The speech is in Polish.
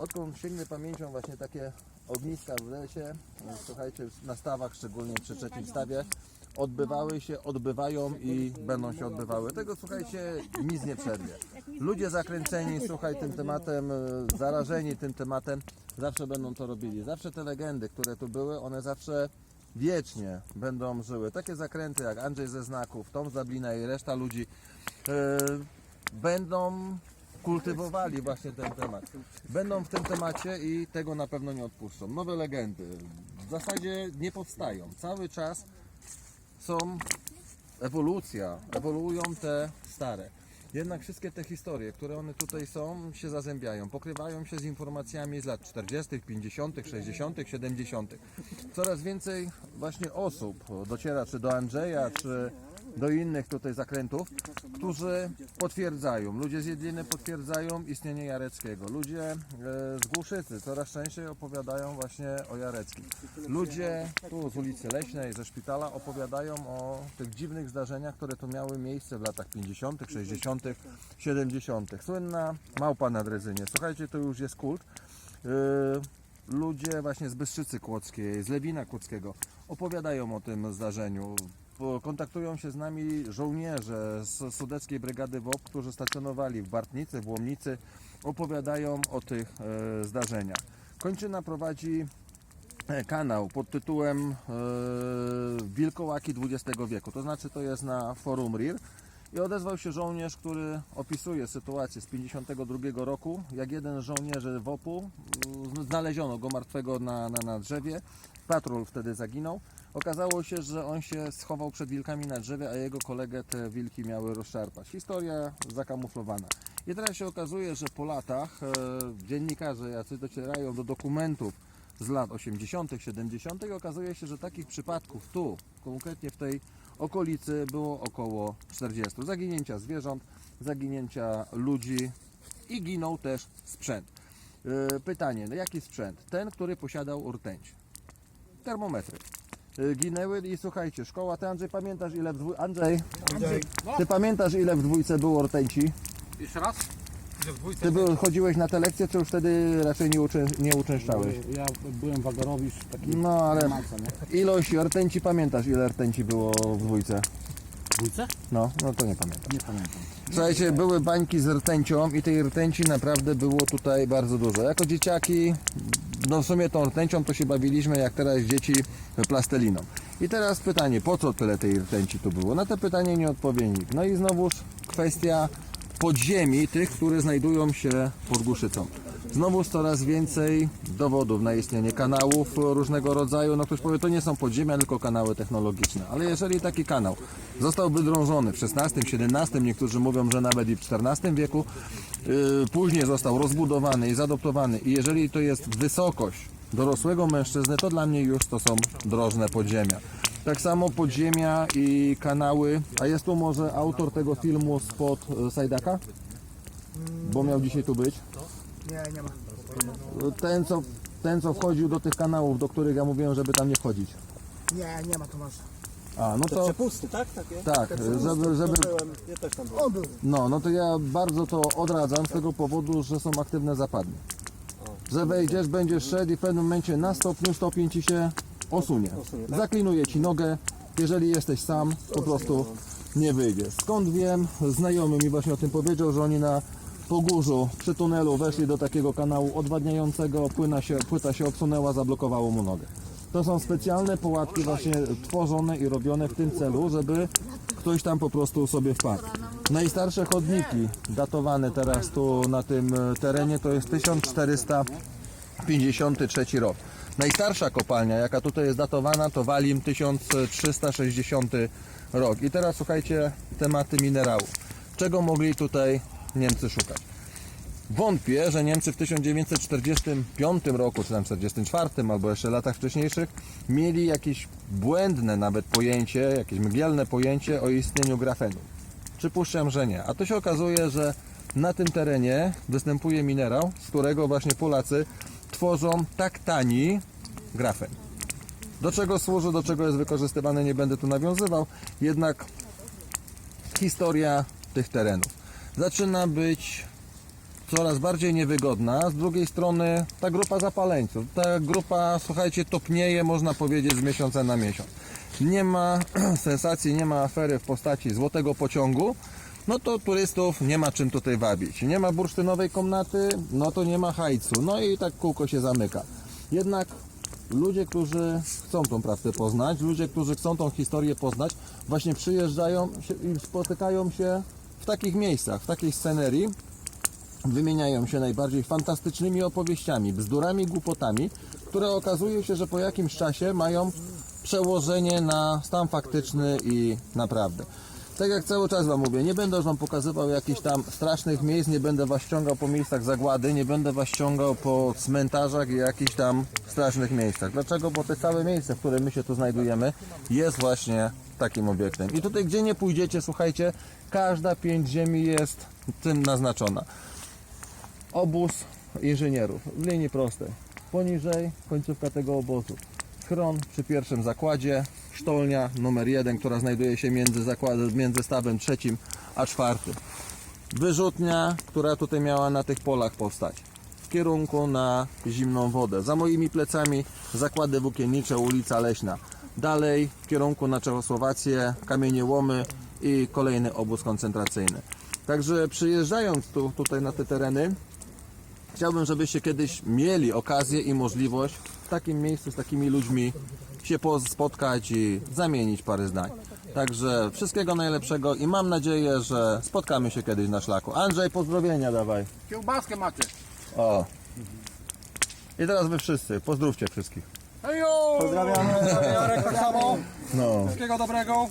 Odkąd sięgnę pamięcią właśnie takie ogniska w lesie, słuchajcie, na stawach, szczególnie przy trzecim stawie, odbywały się, odbywają i będą się odbywały. Tego słuchajcie, nic nie przerwie. Ludzie zakręceni, słuchaj, tym tematem, e, zarażeni tym tematem, zawsze będą to robili. Zawsze te legendy, które tu były, one zawsze wiecznie będą żyły. Takie zakręty jak Andrzej ze Znaków, Tom Zablina i reszta ludzi e, będą kultywowali właśnie ten temat. Będą w tym temacie i tego na pewno nie odpuszczą. Nowe legendy w zasadzie nie powstają. Cały czas są ewolucja, ewoluują te stare. Jednak wszystkie te historie, które one tutaj są, się zazębiają, pokrywają się z informacjami z lat 40., 50., 60., 70. Coraz więcej właśnie osób dociera czy do Andrzeja, czy do innych tutaj zakrętów, którzy potwierdzają, ludzie z Jedliny potwierdzają istnienie Jareckiego. Ludzie e, z Głuszycy coraz częściej opowiadają właśnie o Jareckim. Ludzie tu z ulicy Leśnej, ze szpitala opowiadają o tych dziwnych zdarzeniach, które tu miały miejsce w latach 50., 60., 70. Słynna małpa na drezynie. Słuchajcie, to już jest kult. Yy, Ludzie właśnie z Bystrzycy Kłodzkiej, z Lewina Kłodzkiego opowiadają o tym zdarzeniu. Kontaktują się z nami żołnierze z Sudeckiej Brygady WOP, którzy stacjonowali w Bartnicy, w Łomnicy, opowiadają o tych e, zdarzeniach. Kończyna prowadzi e, kanał pod tytułem e, Wilkołaki XX wieku, to znaczy to jest na forum RIR i odezwał się żołnierz, który opisuje sytuację z 52 roku, jak jeden z żołnierzy WOP-u, mm, znaleziono go martwego na, na, na drzewie, patrol wtedy zaginął. Okazało się, że on się schował przed wilkami na drzewie, a jego kolegę te wilki miały rozszarpać. Historia zakamuflowana. I teraz się okazuje, że po latach e, dziennikarze jacy docierają do dokumentów z lat 80., 70. i okazuje się, że takich przypadków tu, konkretnie w tej okolicy było około 40. Zaginięcia zwierząt, zaginięcia ludzi i ginął też sprzęt. E, Pytanie, no jaki sprzęt? Ten, który posiadał rtęć. Termometry. E, Ginęły i słuchajcie, szkoła, ty Andrzej pamiętasz ile w dwójce, Andrzej, ty pamiętasz ile w dwójce było rtęci? Jeszcze raz? Ty chodziłeś na te lekcje, czy już wtedy raczej nie, uczę, nie uczęszczałeś? Ja byłem wagarowicz taki No ale maca, nie? ilość rtęci, pamiętasz ile rtęci było w dwójce? W dwójce? No, no to nie pamiętam. Nie pamiętam. Słuchajcie, były bańki z rtęcią i tej rtęci naprawdę było tutaj bardzo dużo. Jako dzieciaki, no w sumie tą rtęcią to się bawiliśmy jak teraz dzieci plastelliną. I teraz pytanie, po co tyle tej rtęci tu było? Na to pytanie nie odpowie nikt. No i znowuż kwestia podziemi tych, które znajdują się pod Głuszycą. Znowuż coraz więcej dowodów na istnienie kanałów różnego rodzaju. No ktoś powie, to nie są podziemia, tylko kanały technologiczne. Ale jeżeli taki kanał został wydrążony w XVI, XVII, niektórzy mówią, że nawet i w XIV wieku, yy, później został rozbudowany i zadoptowany i jeżeli to jest wysokość dorosłego mężczyzny, to dla mnie już to są drożne podziemia. Tak samo podziemia i kanały, a jest tu może autor tego filmu spod e, Sajdaka? Bo miał dzisiaj tu być. Nie, nie ma. Ten co, ten, co wchodził do tych kanałów, do których ja mówiłem, żeby tam nie wchodzić. Nie, nie ma Tomasza. A, no to Przepusty, tak? Takie? tak, żeby, żeby, Byłem, ja też tam byłem. On był. no, no to ja bardzo to odradzam z tego powodu, że są aktywne zapadnie. Że wejdziesz, będziesz szedł i w pewnym momencie na stopniu stopień ci się osunie. Tak? Zaklinuje ci nogę, jeżeli jesteś sam, po prostu nie wyjdziesz. Skąd wiem, znajomy mi właśnie o tym powiedział, że oni na Pogórzu przy tunelu weszli do takiego kanału odwadniającego, płyna się, płyta się obsunęła, zablokowało mu nogę. To są specjalne połatki właśnie tworzone i robione w tym celu, żeby ktoś tam po prostu sobie wpadł. Najstarsze chodniki datowane teraz tu na tym terenie to jest 1453 rok. Najstarsza kopalnia, jaka tutaj jest datowana, to Walim 1360 rok. I teraz słuchajcie, tematy minerałów. Czego mogli tutaj Niemcy szukać? Wątpię, że Niemcy w 1945 roku, czy tam 1944, albo jeszcze latach wcześniejszych, mieli jakieś błędne nawet pojęcie, jakieś mgielne pojęcie o istnieniu grafenu. Przypuszczam, że nie. A to się okazuje, że na tym terenie występuje minerał, z którego właśnie Polacy tworzą tak tani grafen. Do czego służy, do czego jest wykorzystywany, nie będę tu nawiązywał, jednak historia tych terenów zaczyna być coraz bardziej niewygodna. Z drugiej strony ta grupa zapaleńców. Ta grupa, słuchajcie, topnieje, można powiedzieć, z miesiąca na miesiąc. Nie ma sensacji, nie ma afery w postaci złotego pociągu. No to turystów nie ma czym tutaj wabić. Nie ma bursztynowej komnaty, no to nie ma hajcu. No i tak kółko się zamyka. Jednak ludzie, którzy chcą tą prawdę poznać, ludzie, którzy chcą tą historię poznać, właśnie przyjeżdżają i spotykają się w takich miejscach, w takiej scenerii, wymieniają się najbardziej fantastycznymi opowieściami, bzdurami, głupotami, które okazuje się, że po jakimś czasie mają przełożenie na stan faktyczny i naprawdę. Tak jak cały czas Wam mówię, nie będę Wam pokazywał jakichś tam strasznych miejsc, nie będę Was ściągał po miejscach zagłady, nie będę Was ściągał po cmentarzach i jakichś tam strasznych miejscach. Dlaczego? Bo te całe miejsce, w którym my się tu znajdujemy, jest właśnie takim obiektem. I tutaj, gdzie nie pójdziecie, słuchajcie, każda pięć ziemi jest tym naznaczona obóz inżynierów w linii prostej. Poniżej końcówka tego obozu. Schron przy pierwszym zakładzie, sztolnia numer jeden, która znajduje się między, zakładem, między stawem trzecim a czwartym. Wyrzutnia, która tutaj miała na tych polach powstać. W kierunku na zimną wodę. Za moimi plecami zakłady włókiennicze, ulica Leśna. Dalej w kierunku na Czechosłowację, kamieniołomy i kolejny obóz koncentracyjny. Także przyjeżdżając tu, tutaj na te tereny, Chciałbym, żebyście kiedyś mieli okazję i możliwość w takim miejscu z takimi ludźmi się po- spotkać i zamienić parę zdań. Także wszystkiego najlepszego i mam nadzieję, że spotkamy się kiedyś na szlaku. Andrzej, pozdrowienia dawaj. Kiełbaskę macie. O. I teraz wy wszyscy, pozdrówcie wszystkich. Hejo! Pozdrawiamy. Jarek tak samo. No. Wszystkiego dobrego.